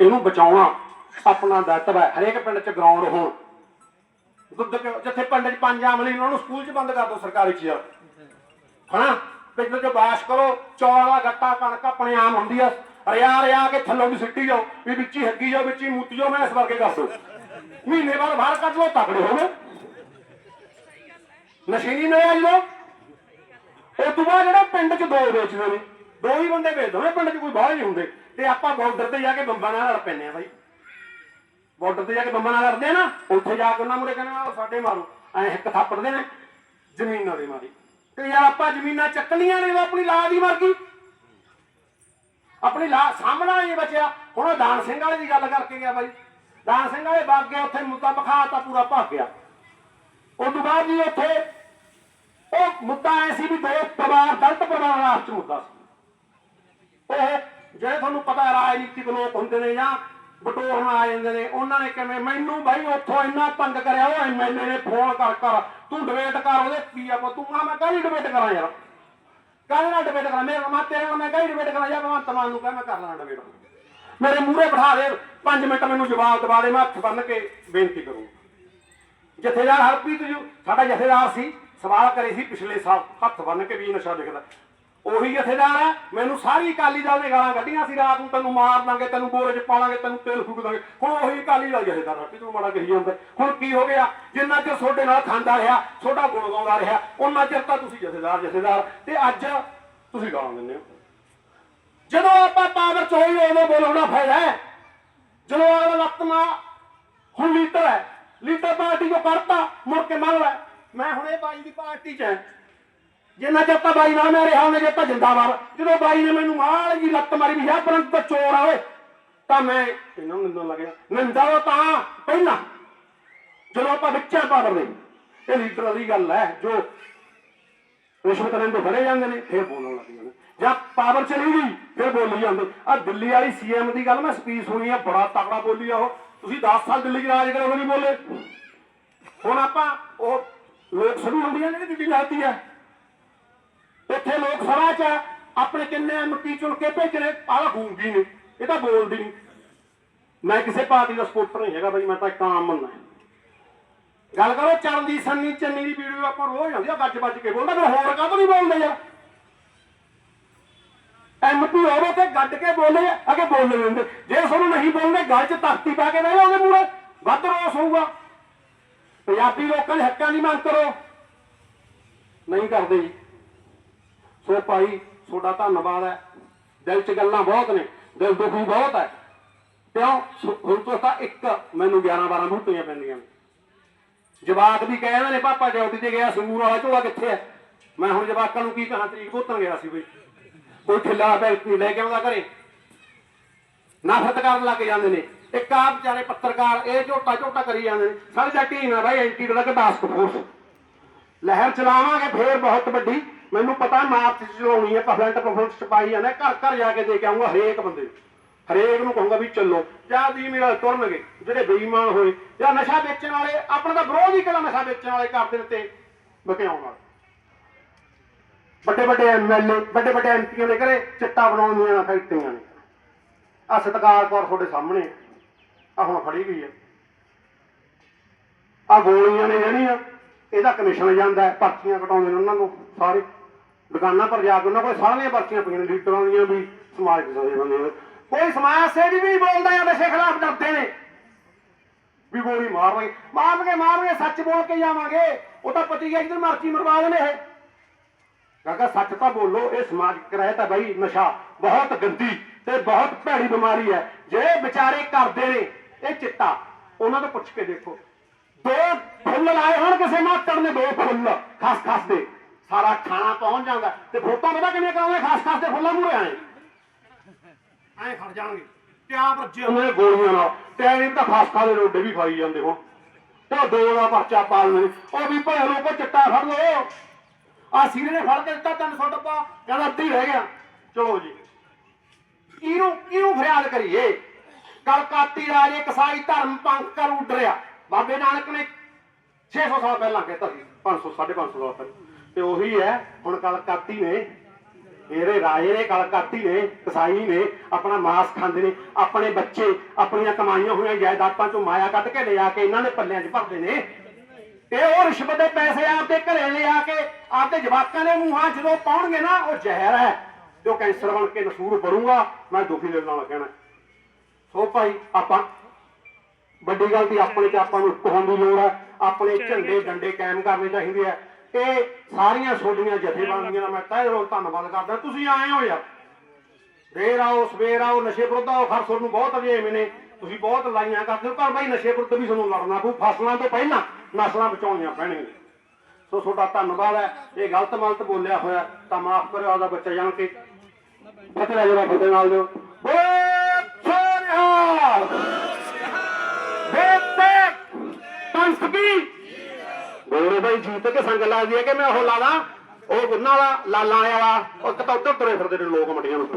ਇਹਨੂੰ ਬਚਾਉਣਾ ਆਪਣਾ ਦਾਇਤਵ ਹੈ ਹਰੇਕ ਪਿੰਡ 'ਚ ਗਰਾਊਂਡ ਹੋਣ। ਦੁੱਧ ਕੇ- ਜਿੱਥੇ ਪਿੰਡ 'ਚ ਪੰਜ ਆਮਲੀ ਨੇ, ਉਹਨਾਂ ਨੂੰ ਸਕੂਲ 'ਚ ਬੰਦ ਕਰ ਦਿਓ ਸਰਕਾਰੀ 'ਚ ਯਾਰ। ਹਾਂ ਪਿੰਡ 'ਚ ਬਾਸ਼ ਕਰੋ ਚੌਲ ਦਾ ਗੱਟਾ ਕਣਕ ਆਪਣੇ ਆਮ ਹੁੰਦੀ ਆ। ਰਿਆ ਰਿਆ ਕੇ ਥੱਲੋਂ ਵੀ ਸਿੱਟੀ ਜਾਓ ਵੀ ਵਿੱਚ ਹੀ ਹੱਗੀ ਜਾਓ ਵਿੱਚ ਹੀ ਮੂਤੀ ਜਾਓ ਮੈਂ ਇਸ ਵਰਗੇ ਕਰ ਦੋ। ਮਹੀਨੇ ਬਾਅਦ ਬਾਹਰ ਕੱਢ ਲਓ ਤਕੜੇ ਹੋ ਨਸ਼ੀਨੀ ਨੇ ਆ ਜਦੋਂ ਉਹ ਤੋਂ ਬਾਅਦ ਜਿਹੜੇ ਪਿੰਡ 'ਚ ਦੋ ਵੇਚਦੇ ਨੇ ਦੋ ਹੀ ਬੰਦੇ ਵੇਚਦੇ ਨੇ ਪਿੰਡ 'ਚ ਕੋਈ ਬਾਹਰ ਨਹੀਂ ਹੁੰਦੇ। ਤੇ ਆਪਾਂ ਬਾਰਡਰ ਤੇ ਜਾ ਕੇ ਬੰਬਾਂ ਨਾਲ ਲੜ ਪੈਂਦੇ ਆ ਬਾਈ। ਬਾਰਡਰ ਤੇ ਜਾ ਕੇ ਬੰਬਾਂ ਨਾਲ ਲੜਦੇ ਆ ਨਾ, ਉੱਥੇ ਜਾ ਕੇ ਉਹਨਾਂ ਮੁਰੇ ਕਹਿੰਦੇ ਆ ਸਾਡੇ ਮਾਰੋ। ਐ ਇੱਕ ਥਾਪੜਦੇ ਨੇ, ਜ਼ਮੀਨਾਂ ਦੇ ਮਾਰੀ। ਤੇ ਯਾਰ ਆਪਾਂ ਜ਼ਮੀਨਾਂ ਚੱਕਣੀਆਂ ਨੇ, ਉਹ ਆਪਣੀ ਲਾਜ ਹੀ ਮਰ ਗਈ। ਆਪਣੀ ਲਾ, ਸਾਹਮਣਾ ਨਹੀਂ ਬਚਿਆ। ਹੁਣ ਉਹ ਦਾਨ ਸਿੰਘ ਵਾਲੇ ਦੀ ਗੱਲ ਕਰਕੇ ਗਿਆ ਬਾਈ। ਦਾਨ ਸਿੰਘ ਵਾਲੇ ਵਗ ਗਿਆ ਉੱਥੇ ਮੁੱਦਾ ਬਖਾਤਾ ਪੂਰਾ ਭੱਗ ਗਿਆ। ਉਸ ਤੋਂ ਬਾਅਦ ਜੀ ਉੱਥੇ ਉਹ ਮੁੱਦਾ ਐ ਸੀ ਵੀ ਦੋ ਪਰਿਵਾਰ, ਦਲਤ ਪਰਿਵਾਰ ਰਾਸ਼ਟਰ ਮੁੱਦਾ ਸੀ। ਉਹ ਜਿਹੜੇ ਤੁਹਾਨੂੰ ਪਤਾ ਰਾਜਨੀਤਿਕ ਲੋਕ ਹੁੰਦੇ ਨੇ ਜਾਂ ਬਟੋਰਨ ਆ ਜਾਂਦੇ ਨੇ, ਉਹਨਾਂ ਨੇ ਕਿਵੇਂ ਮੈਨੂੰ ਬਾਈ ਉੱਥੋਂ ਇੰਨਾ ਤੰਗ ਕਰਿਆ, ਉਹ ਐਮਐਲਏ ਨੇ ਫੋਨ ਕਰ ਕਰ, ਤੂੰ ਡਿਬੇਟ ਕਰ ਉਹਦੇ ਕੀ ਆ ਤੂੰ ਆ, ਮੈਂ ਕਾਹਦੀ ਡਿਬੇਟ ਕਰਾਂ ਯਾਰ? ਕਾਹਦੇ ਨਾਲ ਡਿਬੇਟ ਕਰਾਂ? ਮੇਰੇ ਮੈਂ ਤੇਰੇ ਨਾਲ ਮੈਂ ਕਾਹਦੀ ਡਿਬੇਟ ਕਰਾਂ? ਜਾਂ ਮੈਂ ਤਮਾਨ ਨੂੰ ਕਹਾਂ, ਮੈਂ ਕਰ ਲੈਣਾ ਡਿਬੇਟ ਮੇਰੇ ਮੂਹਰੇ ਬਿਠਾ ਦੇ 5 ਮਿੰਟ ਮੈਨੂੰ ਜਵਾਬ ਦਵਾ ਦੇ, ਮੈਂ ਹੱਥ ਬੰਨ ਕੇ ਬੇਨਤੀ ਕਰੂੰ। ਜਥੇਦਾਰ ਹਰਪ੍ਰੀਤ ਜੀ, ਸਾਡਾ ਜਥੇਦਾਰ ਸੀ, ਸਵਾਲ ਕਰੇ ਸੀ ਪਿਛਲੇ ਸਾਲ, ਹੱਥ ਬੰਨ ਕੇ ਵੀ ਨਸ਼ਾ ਵਿਕਦਾ। ਉਹੀ ਜਥੇਦਾਰ ਹੈ? ਮੈਨੂੰ ਸਾਰੀ ਅਕਾਲੀ ਦਲ ਨੇ ਗਾਲਾਂ ਕੱਢੀਆਂ ਸੀ ਰਾਤ ਨੂੰ। ਤੈਨੂੰ ਮਾਰ ਦਾਂਗੇ, ਤੈਨੂੰ ਬੋਰੇ 'ਚ ਪਾਲਾਂਗੇ, ਤੈਨੂੰ ਤੇਲ ਫੂਕ ਦਾਂਗੇ। ਹੁਣ ਉਹੀ ਅਕਾਲੀ ਦਲ ਜਥੇਦਾਰ ਹਰਪ੍ਰੀਤ ਨੂੰ ਮਾੜਾ ਕਹੀ ਜਾਂਦਾ ਹੁਣ ਕੀ ਹੋ ਗਿਆ? ਜਿੰਨਾ ਚਿਰ ਤੁਹਾਡੇ ਨਾਲ ਖਾਂਦਾ ਰਿਹਾ, ਤੁਹਾਡਾ ਗੁਣ ਗਾਉਂਦਾ ਰਿਹਾ ਉਹਨਾਂ ਚਿਰ ਤਾਂ ਤੁਸੀਂ ਜਥੇਦਾਰ ਜਥੇਦਾਰ। ਤੇ ਅੱਜ ਤੁਸੀਂ ਗਾਲਾਂ ਦਿੰਦੇ ਹੋ। ਜਦੋਂ ਆਪਾਂ ਪਾਵਰ ਚ ਹੋਈ, ਉਦੋਂ ਬੋਲਣਾ ਫਾਇਦਾ ਹੈ। ਜਦੋਂ ਅਗਲਾ ਲੱਤਮਾ ਹੁਣ ਲੀਡਰ ਹੈ, ਲੀਡਰ ਪਾਰਟੀ ਕੋ ਕਰਤਾ ਮੁੜ ਕੇ ਮੰਨ ਲੈ ਮੈਂ ਹੁਣ ਇਹ ਬਾਈ ਦੀ ਪਾਰਟੀ ਚ ਹਾਂ। ਜਿੰਨਾ ਚਿਰ ਤਾਂ ਬਾਈ ਨਾਲ ਮੈਂ ਰਿਹਾ, ਉਹਨੇ ਜੇ ਤਾਂ ਜਿੰਦਾਬਾਦ ਜਦੋਂ ਬਾਈ ਨੇ ਮੈਨੂੰ ਮਾਲ ਜੀ ਲੱਤ ਮਾਰੀ ਵੀ ਯਾ ਪਰੰਤ ਤਾਂ ਚੋਰ ਆਵੇ ਤਾਂ ਮੈਂ ਇਹਨਾਂ ਨੂੰ ਨਿੰਦਣ ਲੱਗਿਆ ਨਿੰਦਾ ਤਾਂ ਪਹਿਲਾਂ, ਜਦੋਂ ਆਪਾਂ ਵਿੱਚਾਂ ਪਾਵਰ ਦੇ ਇਹ ਲੀਡਰ ਦੀ ਗੱਲ ਹੈ, ਜੋ ਰਿਸ਼ਵਤ ਲੈਂਦੇ ਫੜੇ ਜਾਂਦੇ ਨੇ, ਫਿਰ ਬੋਲਣ ਲੱਗ ਜਾਂਦੇ। ਜਾਂ ਪਾਵਰ ਚਲੀ ਗਈ, ਫਿਰ ਬੋਲੀ ਜਾਂਦੇ। ਆ ਦਿੱਲੀ ਵਾਲੀ ਸੀਐਮ ਦੀ ਗੱਲ ਮੈਂ ਸਪੀਚ ਸੁਣੀ ਆ, ਬੜਾ ਤਕੜਾ ਬੋਲੀ ਆ ਉਹ। ਤੁਸੀਂ 10 ਸਾਲ ਦਿੱਲੀ 'ਚ ਰਾਜ ਕਰੋ ਉਹ ਨਹੀਂ ਬੋਲੇ। ਹੁਣ ਆਪਾਂ ਉਹ ਲੋਕ ਸਭਾ ਹੁੰਦੀਆਂ ਨੇ ਦਿੱਲੀ ਜਾਂਦੀ ਹੈ ਇੱਥੇ ਲੋਕ ਸਭਾ 'ਚ ਆਪਣੇ ਕਿੰਨੇ ਐਮਪੀ ਚੁਣ ਕੇ ਭੇਜਣੇ ਆਹ ਗੂੰਗੀ ਨੇ, ਇਹ ਤਾਂ ਬੋਲਦੀ ਨਹੀਂ ਮੈਂ ਕਿਸੇ ਪਾਰਟੀ ਦਾ ਸਪੋਰਟਰ ਨਹੀਂ ਹੈਗਾ ਬਈ, ਮੈਂ ਤਾਂ ਕਾਮ ਆਮ ਗੱਲ ਕਰੋ ਚਰਨਦੀ ਸੰਨੀ, ਚੰਨੀ ਦੀ ਵੀਡੀਓ ਆਪਾਂ ਰੋਜ਼ ਆਉਂਦੀ ਆ ਗੱਜ ਵੱਜ ਕੇ ਬੋਲਦਾ, ਫਿਰ ਹੋਰ ਕਾਹਤੋਂ ਨਹੀਂ ਬੋਲਦੇ ਯਾਰ? ਐਮਪੀ ਹੋਵੇ ਤੇ ਗੱਡ ਕੇ ਬੋਲੇ, ਅਗੇ ਬੋਲ ਲੈਂਦੇ ਜੇ ਤੁਹਾਨੂੰ ਨਹੀਂ ਬੋਲਦੇ, ਗੱਲ 'ਚ ਤਖਤੀ ਪਾ ਕੇ ਬਹਿ ਜਾਓਗੇ ਪੂਰੇ, ਵੱਧ ਰੋਸ ਹੋਊਗਾ। ਪੰਜਾਬੀ ਲੋਕਾਂ ਦੇ ਹੱਕਾਂ ਦੀ ਮੰਗ ਕਰੋ। ਨਹੀਂ ਕਰਦੇ ਜੀ। ਸੋ ਭਾਈ, ਤੁਹਾਡਾ ਧੰਨਵਾਦ ਹੈ। ਦਿਲ 'ਚ ਗੱਲਾਂ ਬਹੁਤ ਨੇ, ਦਿਲ ਦੁਖੀ ਬਹੁਤ ਹੈ। ਕਿਉਂ? ਸੋ- ਹੁਣ ਤੋਂ ਤਾਂ ਇੱਕ, ਮੈਨੂੰ 11 12 ਬੂਟੀਆਂ ਪੈਂਦੀਆਂ ਨੇ। ਜਵਾਕ ਵੀ ਕਹਿੰਦੇ ਨੇ, ਪਾਪਾ ਡਿਊਟੀ ਤੇ ਗਿਆ ਸੰਗੂਰ ਵਾਲਾ ਝੋਲਾ ਕਿੱਥੇ ਹੈ? ਮੈਂ ਹੁਣ ਜਵਾਕਾਂ ਨੂੰ ਕੀ ਕਹਾਂ, ਤਰੀਕ ਭੁਗਤਣ ਗਿਆ ਸੀ ਬਈ। ਕੋਈ ਠਿੱਲਾ ਬੈਲਟ ਨਹੀਂ ਲੈ ਕੇ ਆਉਂਦਾ ਘਰੇ। ਨਫ਼ਰਤ ਕਰਨ ਲੱਗ ਜਾਂਦੇ ਨੇ। ਇੱਕ ਆ ਵਿਚਾਰੇ ਪੱਤਰਕਾਰ, ਇਹ ਝੋਟਾ ਝੋਟਾ ਕਰੀ ਜਾਂਦੇ ਨੇ। ਸਾਡੀ ਤਾਂ ਟੀਮ ਹੈ ਐਂਟੀ ਦਾ ਟਾਸਕ ਫੋਰਸ ਲਹਿਰ ਚਲਾਵਾਂਗੇ ਫੇਰ ਬਹੁਤ ਵੱਡੀ। ਮੈਨੂੰ ਪਤਾ ਮਾਰਚ ਚਲਾਉਣੀ ਹੈ ਪਰਸੈਂਟ ਪਰਫੈਂਟ ਛਪਾਈ ਜਾਂਦਾ ਘਰ ਘਰ ਜਾ ਕੇ ਦੇ ਕੇ ਆਉਂਗਾ ਹਰੇਕ ਬੰਦੇ ਹਰੇਕ ਨੂੰ ਕਹੂੰਗਾ ਵੀ ਚੱਲੋ, ਜਾਂ ਦੀ ਮੇਰਾ ਤੁਰਨਗੇ, ਜਿਹੜੇ ਬੇਈਮਾਨ ਹੋਏ, ਜਾਂ ਨਸ਼ਾ ਵੇਚਣ ਵਾਲੇ, ਆਪਣਾ ਤਾਂ ਵਿਰੋਧ ਹੀ ਕਲਾ ਨਸ਼ਾ ਵੇਚਣ ਵਾਲੇ ਕਰਦੇ ਨੇ ਤੇ ਬਕਿਆਉਣ ਵਾਲੇ। ਵੱਡੇ ਵੱਡੇ ਐਮਐਲਏ ਵੱਡੇ ਵੱਡੇ ਐਮਪੀਆਂ ਦੇ ਘਰੇ ਚਿੱਟਾ ਬਣਾਉਣ ਦੀਆਂ ਫੈਕਟਰੀਆਂ ਨੇ। ਆ ਸਤਕਾਰ ਕੌਰ ਤੁਹਾਡੇ ਸਾਹਮਣੇ ਆ ਹੁਣ ਫੜੀ ਗਈ ਹੈ ਆ ਗੋਲੀਆਂ ਨੇ ਜਿਹੜੀਆਂ, ਇਹਦਾ ਕਮਿਸ਼ਨ ਜਾਂਦਾ ਪਰਚੀਆਂ ਕਟਾਉਂਦੇ ਨੇ ਉਹਨਾਂ ਨੂੰ ਸਾਰੇ। ਦੁਕਾਨਾਂ ਪਰ ਜਾ ਕੇ ਉਹਨਾਂ ਕੋਲ ਸਾਰੀਆਂ ਪਰਚੀਆਂ ਪਈਆਂ ਨੇ, ਲੀਡਰਾਂ ਦੀਆਂ ਵੀ ਸਮਾਜ ਦੇ ਬੰਦੇ ਕੋਈ ਸਮਾਜ ਸੇਵੀ ਵੀ ਬੋਲਦਾ ਆ ਨਸ਼ੇ ਖਿਲਾਫ ਡਰਦੇ ਨੇ? ਵੀ ਗੋਲੀ ਮਾਰਨਗੇ। ਮਾਰਨਗੇ ਮਾਰਨਗੇ, ਸੱਚ ਬੋਲ ਕੇ ਜਾਵਾਂਗੇ। ਉਹ ਤਾਂ ਪਤੀ ਗਿਆ ਜਿੱਧਰ ਮਰਜ਼ੀ ਮਰਵਾ ਦੇਣੇ ਇਹ। ਕਾਕਾ, ਸੱਚ ਤਾਂ ਬੋਲੋ, ਇਹ ਸਮਾਜਿਕ ਰਹਿਤ ਹੈ ਬਈ, ਨਸ਼ਾ ਬਹੁਤ ਗੰਦੀ ਤੇ ਬਹੁਤ ਭੈੜੀ ਬਿਮਾਰੀ ਹੈ। ਜੇ ਵਿਚਾਰੇ ਕਰਦੇ ਨੇ, ਇਹ ਚਿੱਟਾ। ਉਹਨਾਂ ਤੋਂ ਪੁੱਛ ਕੇ ਦੇਖੋ। ਦੋ ਫੁੱਲ ਲਾਏ ਹੋਣ ਕਿਸੇ ਮਾਤੜ ਨੇ, ਦੋ ਫੁੱਲ ਖਾਸ ਖਾਸ ਦੇ। ਸਾਰਾ ਖਾਣਾ ਪਹੁੰਚ ਜਾਂਦਾ ਤੇ ਫੋਟੋ ਪਤਾ ਕਿੰਨੇ ਕਰਾਉਂਦੇ? ਖਾਸ ਖਾਸ ਦੇ ਫੁੱਲਾਂ ਮੂਰੇ ਆਏ। ਐਂ ਖੜ ਜਾਣਗੇ ਤੇ ਆਪ ਰੱਜੇ ਨੇ ਗੋਲੀਆਂ ਨਾਲ ਤੇ ਐਂ ਤਾਂ ਖਾਸ ਖਾਸ ਦੇ ਰੋਡੇ ਵੀ ਖਾਈ ਜਾਂਦੇ ਹੁਣ। ਤੇ ਦੋ ਦਾ ਪਰਚਾ ਪਾ ਲੈਂਦੇ ਉਹ ਵੀ ਭੈ ਲੋਕੋ ਚਿੱਟਾ ਫੜ ਲਓ। ਆ ਸੀਰੇ ਨੇ ਫੜ ਕੇ ਦਿੱਤਾ 300 ਡੱਬਾ ਕਹਿੰਦਾ ਅੱਧੀ ਰਹਿ ਗਿਆ। ਚਲੋ ਜੀ। ਕਿਹਨੂੰ ਕਿਹਨੂੰ ਫਰਿਆਦ ਕਰੀਏ? ਕਲਕਾਤੀ ਰਾਜੇ ਕਸਾਈ ਧਰਮ ਪੰਥ ਕਰ ਉੱਡਰਿਆ ਬਾਬੇ ਨਾਨਕ ਨੇ 600 ਸਾਲ ਪਹਿਲਾਂ ਕਹਿਤਾ ਸੀ। 500 550 ਸਾਲ ਪਹਿਲਾਂ। ਤੇ ਉਹੀ ਹੈ, ਹੁਣ ਕਲਕਾਤੀ ਨੇ, ਇਹਦੇ ਰਾਜੇ ਨੇ, ਕਲਕਾਤੀ ਨੇ, ਕਸਾਈ ਨੇ, ਆਪਣਾ ਮਾਸ ਖਾਂਦੇ ਨੇ, ਆਪਣੇ ਬੱਚੇ, ਆਪਣੀਆਂ ਕਮਾਈਆਂ ਹੋਈਆਂ ਜਾਇਦਾਦਾਂ ਚੋਂ ਮਾਇਆ ਕੱਢ ਕੇ ਲਿਆ ਕੇ ਇਹਨਾਂ ਦੇ ਪੱਲਿਆਂ 'ਚ ਭਰਦੇ ਨੇ। ਇਹ ਉਹ ਰਿਸ਼ਵਤ ਦੇ ਪੈਸੇ ਆਪਦੇ ਘਰੇ ਲਿਆ ਕੇ, ਆਪਦੇ ਜਵਾਕਾਂ ਦੇ ਮੂੰਹਾਂ 'ਚ ਜਦੋਂ ਪਾਉਣਗੇ ਨਾ, ਉਹ ਜ਼ਹਿਰ ਹੈ। ਤੇ ਉਹ ਕੈਂਸਰ ਬਣ ਕੇ ਨਸੂਰ ਪੜੂਗਾ ਮੈਂ ਦੁਖੀ ਦਿਲ ਨਾਲ ਕਹਿਣਾ। ਸੋ ਭਾਈ, ਆਪਾਂ ਵੱਡੀ ਗੱਲ ਦੀ ਆਪਣੇ ਚ ਆਪਾਂ ਨੂੰ ਇੱਕ ਹੋਣ ਦੀ ਲੋੜ ਹੈ, ਆਪਣੇ ਝੰਡੇ ਡੰਡੇ ਕਾਇਮ ਕਰਨੇ ਚਾਹੀਦੇ ਆ ਇਹ ਸਾਰੀਆਂ ਛੋਟੀਆਂ ਜਥੇਬੰਦੀਆਂ ਦਾ ਮੈਂ ਤਹਿ ਦਿਲੋਂ ਧੰਨਵਾਦ ਕਰਦਾ। ਤੁਸੀਂ ਆਏ ਹੋ ਯਾਰ। ਦੇਰ ਆਓ, ਸਵੇਰ ਆਓ, ਨਸ਼ੇ ਵਿਰੁੱਧ ਆਓ ਖਰਸੁਰ ਨੂੰ ਬਹੁਤ ਅਜੇਵੇਂ ਨੇ ਤੁਸੀਂ ਬਹੁਤ ਲਾਈਆਂ ਕਰਦੇ ਹੋ, ਪਰ ਬਾਈ ਨਸ਼ੇ ਵਿਰੁੱਧ ਵੀ ਤੁਹਾਨੂੰ ਲੜਨਾ ਪਊ। ਫਸਲਾਂ ਤੋਂ ਪਹਿਲਾਂ ਨਸਲਾਂ ਬਚਾਉਣੀਆਂ ਪੈਣਗੀਆਂ। ਸੋ ਤੁਹਾਡਾ ਧੰਨਵਾਦ ਹੈ। ਇਹ ਗਲਤ ਮਲਤ ਬੋਲਿਆ ਹੋਇਆ, ਤਾਂ ਮਾਫ ਕਰਿਓ ਆਦਾ ਬੱਚਾ ਜਾਣ ਕੇ। ਫਤਿਹ ਲੈ ਜਰਾ ਫਤਿਹ ਨਾਲ ਦਿਓ ਬੋਲੇ ਸੋਨਿਹਾਲ ਬੇਤੇ ਪੰਸਕੀ ਬੋਲੇ ਬਾਈ, ਜੀਤ ਕੇ ਸੰਗ ਲੱਗਦੀ ਹੈ ਕਿ ਮੈਂ ਉਹ ਲਾਦਾ ਉਹ ਗੁੰਨਾ ਵਾਲਾ, ਲਾਲਾਂ ਵਾਲਾ। ਉਹ ਕਿਤਾ ਉੱਧਰ ਤੁਰੇ ਫਿਰਦੇ ਨੇ ਲੋਕ ਮੰਡੀਆਂ ਨੂੰ।